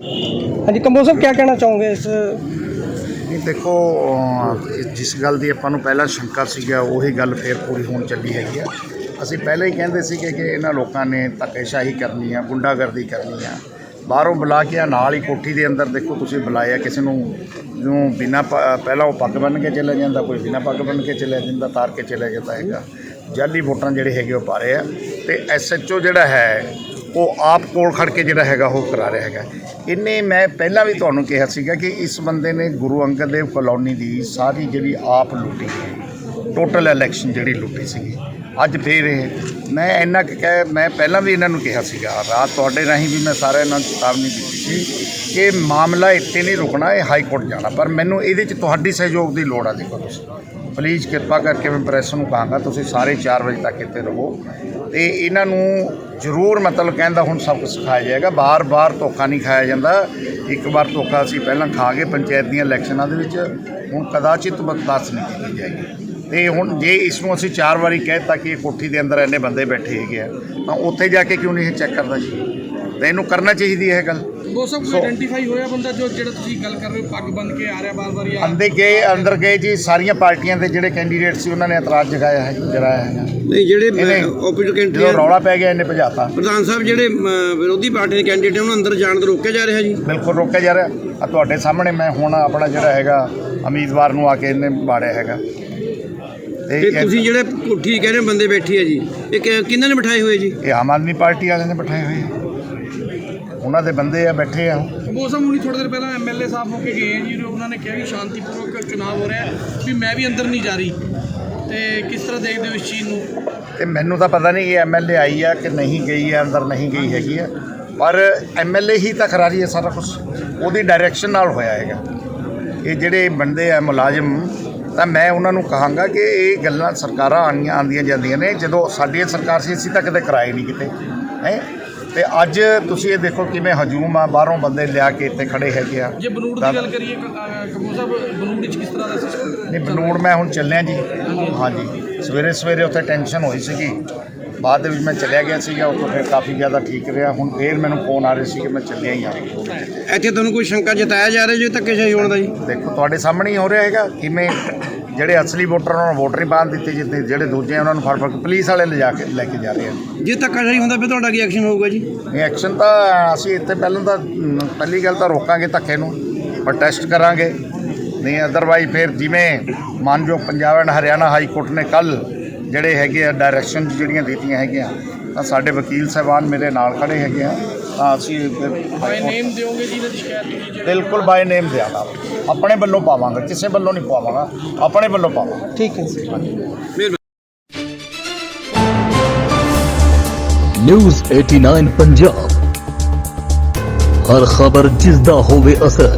ਹਾਂਜੀ ਕੰਬੋ ਸਾਹਿਬ ਕੀ ਕਹਿਣਾ ਚਾਹੋਗੇ ਇਸ ਨਹੀਂ ਦੇਖੋ ਅਹ, ਜਿਸ ਗੱਲ ਦੀ ਆਪਾਂ ਨੂੰ ਪਹਿਲਾਂ ਸ਼ੰਕਾ ਸੀਗਾ ਉਹੀ ਗੱਲ ਫੇਰ ਪੂਰੀ ਹੋਣ ਚੱਲੀ ਹੈਗੀ ਆ। ਅਸੀਂ ਪਹਿਲਾਂ ਹੀ ਕਹਿੰਦੇ ਸੀਗੇ ਕਿ ਇਹਨਾਂ ਲੋਕਾਂ ਨੇ ਧੱਕੇਸ਼ਾਹੀ ਕਰਨੀ ਆ ਗੁੰਡਾਗਰਦੀ ਕਰਨੀ ਆ। ਬਾਹਰੋਂ ਬੁਲਾ ਕੇ ਆ ਨਾਲ ਹੀ ਕੋਠੀ ਦੇ ਅੰਦਰ ਦੇਖੋ ਤੁਸੀਂ ਬੁਲਾਇਆ ਕਿਸੇ ਨੂੰ ਨੂੰ ਬਿਨਾ ਪਹਿਲਾਂ ਉਹ ਪੱਗ ਬੰਨ੍ਹ ਕੇ ਚਲਾ ਜਾਂਦਾ ਕੋਈ ਬਿਨਾ ਪੱਗ ਬੰਨ੍ਹ ਕੇ ਚਲਾ ਜਾਂਦਾ ਤਾਰ ਕੇ ਚਲਾ ਜਾਂਦਾ ਹੈਗਾ। ਜਾਲੀ ਵੋਟਾਂ ਜਿਹੜੇ ਹੈਗੇ ਉਹ ਪਾ ਰਹੇ ਆ। ਤੇ ਐਸਐਚਓ ਜਿਹੜਾ ਹੈ ਉਹ ਆਪ ਕੋਲ ਖੜ ਕੇ ਜਿਹੜਾ ਹੈਗਾ ਉਹ ਕਰਾ ਰਿਹਾ ਹੈਗਾ। ਇਹਨੇ ਮੈਂ ਪਹਿਲਾਂ ਵੀ ਤੁਹਾਨੂੰ ਕਿਹਾ ਸੀਗਾ ਕਿ ਇਸ ਬੰਦੇ ਨੇ ਗੁਰੂ ਅੰਗਦ ਦੇਵ ਕਲੋਨੀ ਦੀ ਸਾਰੀ ਜਿਹੜੀ ਆਪ ਲੁੱਟੀ ਟੋਟਲ ਇਲੈਕਸ਼ਨ ਜਿਹੜੀ ਲੁੱਟੀ ਸੀਗੀ। ਅੱਜ ਫੇਰ ਇਹ, ਮੈਂ ਇੰਨਾ ਕੁ ਕਹਿ, ਮੈਂ ਪਹਿਲਾਂ ਵੀ ਇਹਨਾਂ ਨੂੰ ਕਿਹਾ ਸੀਗਾ, ਰਾਤ ਤੁਹਾਡੇ ਰਾਹੀਂ ਵੀ ਮੈਂ ਸਾਰਿਆਂ ਨੂੰ ਚੇਤਾਵਨੀ ਦਿੱਤੀ ਸੀ ਕਿ ਮਾਮਲਾ ਇੱਥੇ ਨਹੀਂ ਰੁਕਣਾ, ਇਹ ਹਾਈ ਕੋਰਟ ਜਾਣਾ। ਪਰ ਮੈਨੂੰ ਇਹਦੇ 'ਚ ਤੁਹਾਡੀ ਸਹਿਯੋਗ ਦੀ ਲੋੜ ਆ, ਦੇਖੋ ਤੁਸੀਂ। ਪਲੀਜ਼ ਕਿਰਪਾ ਕਰਕੇ ਮੈਂ ਪ੍ਰੈਸ ਨੂੰ ਕਹਾਂਗਾ, ਤੁਸੀਂ ਸਾਰੇ 4 ਵਜੇ ਤੱਕ ਇੱਥੇ ਰਹੋ। ਤੇ ਇਹਨਾਂ ਨੂੰ ਜ਼ਰੂਰ ਮਤਲਬ ਕਹਿੰਦਾ ਹੁਣ ਸਭ ਕੁਝ ਸਿਖਾਇਆ ਜਾਏਗਾ। ਬਾਰ-ਬਾਰ ਧੋਖਾ ਨਹੀਂ ਖਾਇਆ ਜਾਂਦਾ। ਇੱਕ ਵਾਰ ਧੋਖਾ ਅਸੀਂ ਪਹਿਲਾਂ ਖਾ ਗਏ ਪੰਚਾਇਤ ਦੀਆਂ ਇਲੈਕਸ਼ਨਾਂ ਦੇ ਵਿੱਚ। ਹੁਣ ਕਦਾਚਿਤ ਬਰਦਾਸ਼ਤ ਨਹੀਂ ਕੀਤੀ ਜਾਏਗੀ। ਤੇ ਹੁਣ ਜੇ ਇਸ ਨੂੰ ਅਸੀਂ ਚਾਰ ਵਾਰੀ ਕਹਿਤਾ ਕਿ ਇਹ ਕੋਠੀ ਦੇ ਅੰਦਰ ਇੰਨੇ ਬੰਦੇ ਬੈਠੇ ਹੈਗੇ ਆ, ਤਾਂ ਉੱਥੇ ਜਾ ਕੇ ਕਿਉਂ ਨਹੀਂ ਇਹ ਚੈੱਕ ਕਰਦਾ ਜੀ? ਤਾਂ ਇਹਨੂੰ ਕਰਨਾ ਚਾਹੀਦੀ ਹੈ ਇਹ ਗੱਲ। ਉਹ ਸਭ ਕੋਈ ਆਇਡੈਂਟੀਫਾਈ ਹੋਇਆ ਬੰਦਾ ਜੋ ਜਿਹੜਾ ਤੁਸੀਂ ਗੱਲ ਕਰ ਰਹੇ ਹੋ ਪੱਗ ਬੰਨ ਕੇ ਆ ਰਿਹਾ ਬਾਰ-ਬਾਰ ਜਾਂ ਅੰਦਰ ਗਏ ਅੰਦਰ ਗਏ ਜੀ ਸਾਰੀਆਂ ਪਾਰਟੀਆਂ ਦੇ ਜਿਹੜੇ ਕੈਂਡੀਡੇਟ ਸੀ ਉਹਨਾਂ ਨੇ ਇਤਰਾਜ਼ ਜਗਾਇਆ ਹੈ ਜਰਾਇਆ ਹੈਗਾ। ਨਹੀਂ ਜਿਹੜੇ ਆਪੋਜ਼ਿਟ ਜਦੋਂ ਕੰਟਰੀ ਰੌਲਾ ਪੈ ਗਿਆ ਇਹਨੇ ਭਜਾਤਾ। ਪ੍ਰਧਾਨ ਸਾਹਿਬ ਜਿਹੜੇ ਵਿਰੋਧੀ ਪਾਰਟੀ ਦੇ ਕੈਂਡੀਡੇਟ ਉਹਨਾਂ ਅੰਦਰ ਜਾਣ ਤੋਂ ਰੋਕਿਆ ਜਾ ਰਿਹਾ ਜੀ? ਬਿਲਕੁਲ ਰੋਕਿਆ ਜਾ ਰਿਹਾ। ਆ ਤੁਹਾਡੇ ਸਾਹਮਣੇ ਮੈਂ ਹੁਣ ਆਪਣਾ ਜਿਹੜਾ ਹੈਗਾ ਉਮੀਦਵਾਰ ਨੂੰ ਆ ਕੇ ਇਹਨੇ ਬਾੜਿਆ ਹੈਗਾ। ਤੇ ਤੁਸੀਂ ਜਿਹੜੇ ਕੋਠੀ ਕਹਿ ਰਹੇ ਹੋ ਬੰਦੇ ਬੈਠੇ ਆ ਜੀ ਇਹ ਕਿਹਨਾਂ ਨੇ ਬਿਠਾਏ ਹੋਏ ਜੀ? ਇਹ ਆਮ ਆਦਮੀ ਪਾਰਟੀ ਵਾਲਿਆਂ ਨੇ ਬਿਠਾਏ ਹੋਏ ਆ। ਉਹਨਾਂ ਦੇ ਬੰਦੇ ਆ ਬੈਠੇ ਆ। ਸਭ ਹੁਣੀ ਥੋੜੀ ਦੇਰ ਪਹਿਲਾਂ ਐਮਐਲਏ ਸਾਹਿਬ ਹੋ ਕੇ ਗਏ ਹੈ ਜੀ ਉਹਨਾਂ ਨੇ ਕਿਹਾ ਵੀ ਸ਼ਾਂਤੀਪੂਰਵਕ ਚੁਣਾਵ ਹੋ ਰਿਹਾ ਹੈ, ਵੀ ਮੈਂ ਵੀ ਅੰਦਰ ਨਹੀਂ ਜਾ ਰਹੀ। ਤੇ ਕਿਸ ਤਰ੍ਹਾਂ ਦੇਖਦੇ ਹੋ ਇਸ ਚੀਜ਼ ਨੂੰ? ਤੇ ਮੈਨੂੰ ਤਾਂ ਪਤਾ ਨਹੀਂ ਇਹ ਐਮਐਲਏ ਆਈ ਆ ਕਿ ਨਹੀਂ ਗਈ ਆ ਅੰਦਰ ਨਹੀਂ ਗਈ ਹੈਗੀ ਆ। ਪਰ ਐਮਐਲਏ ਹੀ ਤਾਂ ਕਰਾ ਰਹੀ ਹੈ ਸਾਰਾ ਕੁਝ ਉਹਦੀ ਡਾਇਰੈਕਸ਼ਨ ਨਾਲ ਹੋਇਆ ਹੈਗਾ। ਇਹ ਜਿਹੜੇ ਬੰਦੇ ਆ ਮੁਲਾਜ਼ਮ ਤਾਂ ਮੈਂ ਉਹਨਾਂ ਨੂੰ ਕਹਾਂਗਾ ਕਿ ਇਹ ਗੱਲਾਂ ਸਰਕਾਰਾਂ ਆਉਂਦੀਆਂ ਆਉਂਦੀਆਂ ਜਾਂਦੀਆਂ ਨੇ। ਜਦੋਂ ਸਾਡੀ ਸਰਕਾਰ ਸੀ ਅਸੀਂ ਤਾਂ ਕਦੇ ਕਰਾਏ ਨਹੀਂ ਕਿਤੇ। ਹੈ? ਤੇ ਅੱਜ ਤੁਸੀਂ ਇਹ ਦੇਖੋ ਕਿਵੇਂ ਹਜੂਮ ਆ ਬਾਹਰੋਂ ਬੰਦੇ ਲਿਆ ਕੇ ਇੱਥੇ ਖੜੇ ਹੈਗੇ ਆ। ਜੇ ਬਨੂੜ ਦੀ ਗੱਲ ਕਰੀਏ ਕਪੂਰ ਸਾਹਿਬ ਬਨੂੜ ਵਿੱਚ ਕਿਸ ਤਰ੍ਹਾਂ ਦਾ ਸਿਸਟਮ ਨਹੀਂ ਬਨੂੜ ਮੈਂ ਹੁਣ ਚੱਲਿਆ ਜੀ। ਹਾਂਜੀ। ਸਵੇਰੇ ਸਵੇਰੇ ਉੱਥੇ ਟੈਨਸ਼ਨ ਹੋਈ ਸੀਗੀ। ਬਾਅਦ ਦੇ ਵਿੱਚ ਮੈਂ ਚਲਿਆ ਗਿਆ ਸੀਗਾ ਉੱਥੋਂ ਫਿਰ ਕਾਫੀ ਜ਼ਿਆਦਾ ਠੀਕ ਰਿਹਾ। ਹੁਣ ਫੇਰ ਮੈਨੂੰ ਫੋਨ ਆ ਰਹੇ ਸੀ ਕਿ ਮੈਂ ਚੱਲਿਆ ਹੀ ਆ। ਇੱਥੇ ਤੁਹਾਨੂੰ ਕੋਈ ਸ਼ੰਕਾ ਜਤਾਇਆ ਜਾ ਰਿਹਾ ਜੀ ਧੱਕੇਸ਼ਾਹੀ ਹੋਣ ਦਾ ਜੀ? ਦੇਖੋ ਤੁਹਾਡੇ ਸਾਹਮਣੇ ਹੀ ਹੋ ਰਿਹਾ ਹੈਗਾ। ਕਿਵੇਂ ਜਿਹੜੇ ਅਸਲੀ ਵੋਟਰ ਉਹਨਾਂ ਨੂੰ ਵੋਟ ਨਹੀਂ ਪਾਉਣ ਦਿੱਤੇ ਜਿੱਤੇ ਜਿਹੜੇ ਦੂਜੇ ਉਹਨਾਂ ਨੂੰ ਫੜ ਫੜ ਪੁਲਿਸ ਵਾਲੇ ਲਿਜਾ ਕੇ ਲੈ ਕੇ ਜਾ ਰਹੇ ਆ। ਜੇ ਧੱਕਾਸ਼ਾਹੀ ਹੁੰਦਾ ਫਿਰ ਤੁਹਾਡਾ ਕੀ ਐਕਸ਼ਨ ਹੋਊਗਾ ਜੀ? ਇਹ ਐਕਸ਼ਨ ਤਾਂ ਅਸੀਂ ਇੱਥੇ ਪਹਿਲਾਂ ਤਾਂ ਪਹਿਲੀ ਗੱਲ ਤਾਂ ਰੋਕਾਂਗੇ ਧੱਕੇ ਨੂੰ ਪ੍ਰੋਟੈਸਟ ਕਰਾਂਗੇ। ਨਹੀਂ ਅਦਰਵਾਈਜ਼ ਫਿਰ ਜਿਵੇਂ ਮਾਨਯੋਗ Punjab and Haryana high court ਨੇ ਕੱਲ ਜਿਹੜੇ ਹੈਗੇ ਆ ਡਾਇਰੈਕਸ਼ਨ ਜਿਹੜੀਆਂ ਦਿੱਤੀਆਂ ਹੈਗੀਆਂ ਤਾਂ ਸਾਡੇ ਵਕੀਲ ਸਾਹਿਬਾਨ ਮੇਰੇ ਨਾਲ ਖੜੇ ਹੈਗੇ ਆ ਤਾਂ ਅਸੀਂ ਬਾਈ ਨੇਮ ਦਿਓਗੇ ਜੀ ਦੀ ਸ਼ਿਕਾਇਤ ਬਿਲਕੁਲ ਬਾਈ ਨੇਮ ਦਿਆਂਗਾ ਆਪਣੇ ਵੱਲੋਂ ਪਾਵਾਂਗਾ ਕਿਸੇ ਵੱਲੋਂ ਨਹੀਂ ਪਾਵਾਂਗਾ ਆਪਣੇ ਵੱਲੋਂ ਪਾਵਾਂਗਾ। ਠੀਕ ਹੈ ਨਿਊਜ਼ 89 ਪੰਜਾਬ ਹਰ ਖਬਰ ਜਿਸ ਦਾ ਹੋਵੇ ਅਸਰ।